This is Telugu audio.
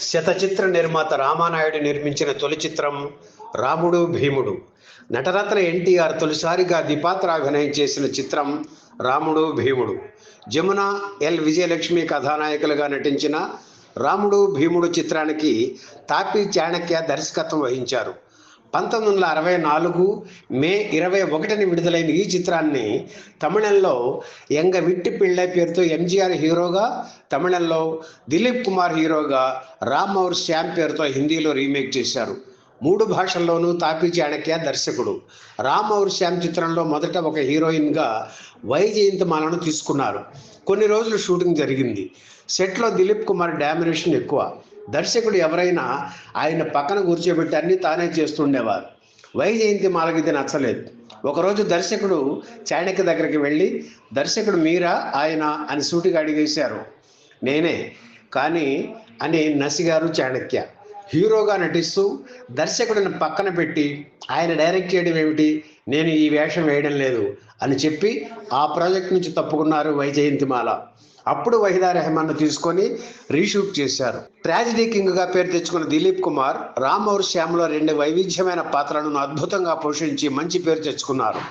శతచిత్ర నిర్మాత రామానాయుడు నిర్మించిన తొలి చిత్రం రాముడు భీముడు. నటరత్న ఎన్టీఆర్ తొలిసారిగా ద్విపాత్ర అభినయం చేసిన చిత్రం రాముడు భీముడు. జమున ఎల్ విజయలక్ష్మి కథానాయకులుగా నటించిన రాముడు భీముడు చిత్రానికి తాపి చాణక్య దర్శకత్వం వహించారు. పంతొమ్మిది వందల అరవై నాలుగు మే ఇరవై ఒకటిని విడుదలైన ఈ చిత్రాన్ని తమిళంలో ఎంగ విట్టి పిళ్ళై పేరుతో ఎంజీఆర్ హీరోగా తమిళంలో దిలీప్ కుమార్ హీరోగా రామ్ ఔర్ శ్యామ్ పేరుతో హిందీలో రీమేక్ చేశారు. మూడు భాషల్లోనూ తాపీ చాణక్య దర్శకుడు. రామ్ ఔర్ శ్యామ్ చిత్రంలో మొదట ఒక హీరోయిన్గా వైజయంతిమాలను తీసుకున్నారు. కొన్ని రోజులు షూటింగ్ జరిగింది. సెట్లో దిలీప్ కుమార్ డామినేషన్ ఎక్కువ. దర్శకుడు ఎవరైనా ఆయన పక్కన కూర్చోబెట్టి అన్ని తానే చేస్తుండేవారు. వైజయంతి మాలకి ఇది నచ్చలేదు. ఒకరోజు దర్శకుడు చాణక్య దగ్గరికి వెళ్ళి దర్శకుడు మీరా ఆయన? అని సూటిగా అడిగేశారు. నేనే. కానీ అని నసిగారు చాణక్య. హీరోగా నటిస్తూ దర్శకుడిని పక్కన పెట్టి ఆయన డైరెక్ట్ చేయడం ఏమిటి? నేను ఈ వేషం వేయడం లేదు అని చెప్పి ఆ ప్రాజెక్ట్ నుంచి తప్పుకున్నారు వైజయంతిమాల అప్పుడు వహీదా రెహమాన్ తీసుకొని రీషూట్ చేశారు. ట్రాజిడీ కింగ్గా పేరు తెచ్చుకున్న దిలీప్ కుమార్ రామ్ ఔర్ శ్యామ్లో రెండు వైవిధ్యమైన పాత్రలను అద్భుతంగా పోషించి మంచి పేరు తెచ్చుకున్నారు.